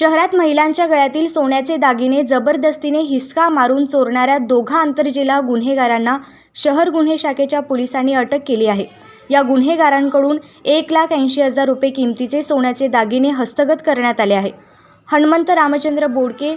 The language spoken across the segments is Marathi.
शहरात महिलांच्या गळ्यातील सोन्याचे दागिने जबरदस्तीने हिसका मारून चोरणाऱ्या दोघा आंतरजिल्हा गुन्हेगारांना शहर गुन्हे शाखेच्या पोलिसांनी अटक केली आहे. या गुन्हेगारांकडून एक लाख ऐंशी हजार रुपये किमतीचे सोन्याचे दागिने हस्तगत करण्यात आले आहे. हनुमंत रामचंद्र बोडके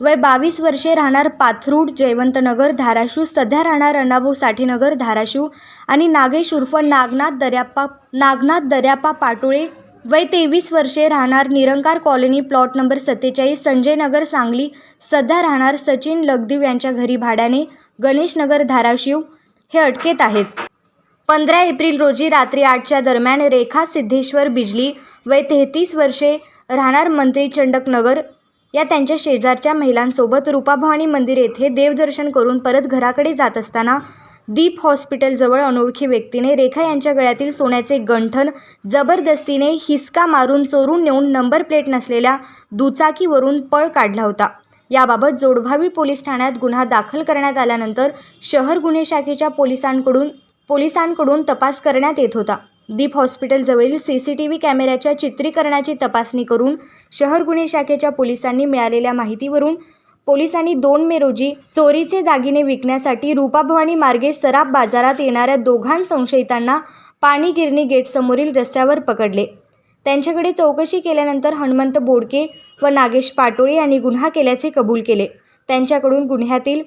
वय बावीस वर्षे राहणार पाथरूड जयवंतनगर धाराशिव सध्या राहणार अण्णाभाऊ साठेनगर धाराशिव आणि नागेश उर्फ नागनाथ दर्याप्पा नागनाथ दर्याप्पा पाटोळे वय तेवीस वर्षे राहणार निरंकार कॉलनी प्लॉट नंबर सत्तेचाळीस संजय नगर सांगली. सध्या राहणार सचिन लगदीव यांच्या घरी भाड्याने गणेश नगर धाराशिव हे अटकेत आहेत. पंधरा एप्रिल रोजी रात्री आठच्या दरम्यान रेखा सिद्धेश्वर बिजली वय तेहतीस वर्षे राहणार मंत्री चंडक नगर या त्यांच्या शेजारच्या महिलांसोबत रूपाभवानी मंदिर येथे देवदर्शन करून परत घराकडे जात असताना दीप हॉस्पिटलजवळ अनोळखी व्यक्तीने रेखा यांच्या गळ्यातील सोन्याचे गंठन जबरदस्तीने हिसका मारून चोरून नेऊन नंबर प्लेट नसलेल्या दुचाकीवरून पळ काढला होता. याबाबत जोडभावी पोलीस ठाण्यात गुन्हा दाखल करण्यात आल्यानंतर शहर गुन्हे शाखेच्या पोलिसांकडून पोलिसांकडून तपास करण्यात येत होता. दीप हॉस्पिटलजवळील सी सी टी व्ही कॅमेऱ्याच्या चित्रीकरणाची तपासणी करून शहर गुन्हे शाखेच्या पोलिसांनी मिळालेल्या माहितीवरून पोलिसांनी दोन मे रोजी चोरीचे दागिने विकण्यासाठी रूपाभवानी मार्गे सराफ बाजारात येणाऱ्या दोघां संशयितांना पाणी गिरणी गेटसमोरील रस्त्यावर पकडले. त्यांच्याकडे चौकशी केल्यानंतर हनुमंत बोडके व नागेश पाटोळे यांनी गुन्हा केल्याचे कबूल केले. त्यांच्याकडून गुन्ह्यातील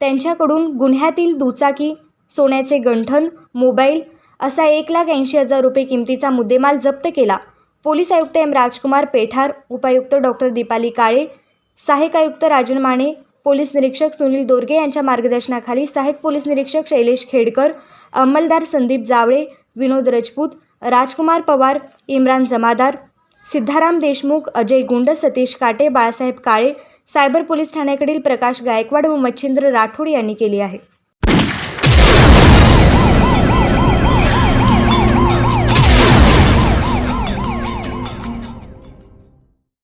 त्यांच्याकडून गुन्ह्यातील दुचाकी सोन्याचे गंठन मोबाईल असा एक लाख ऐंशी हजार रुपये किमतीचा मुद्देमाल जप्त केला. पोलीस आयुक्त एम राजकुमार पेठार उपायुक्त डॉक्टर दीपाली काळे सहाय्यक आयुक्त राजन माने पोलीस निरीक्षक सुनील दोरगे यांच्या मार्गदर्शनाखाली सहाय्यक पोलीस निरीक्षक शैलेश खेडकर अंमलदार संदीप जावळे विनोद राजपूत राजकुमार पवार इम्रान जमादार सिद्धाराम देशमुख अजय गुंड सतीश काटे बाळासाहेब काळे सायबर पोलीस ठाण्याकडील प्रकाश गायकवाड व मच्छिंद्र राठोड यांनी केली आहे.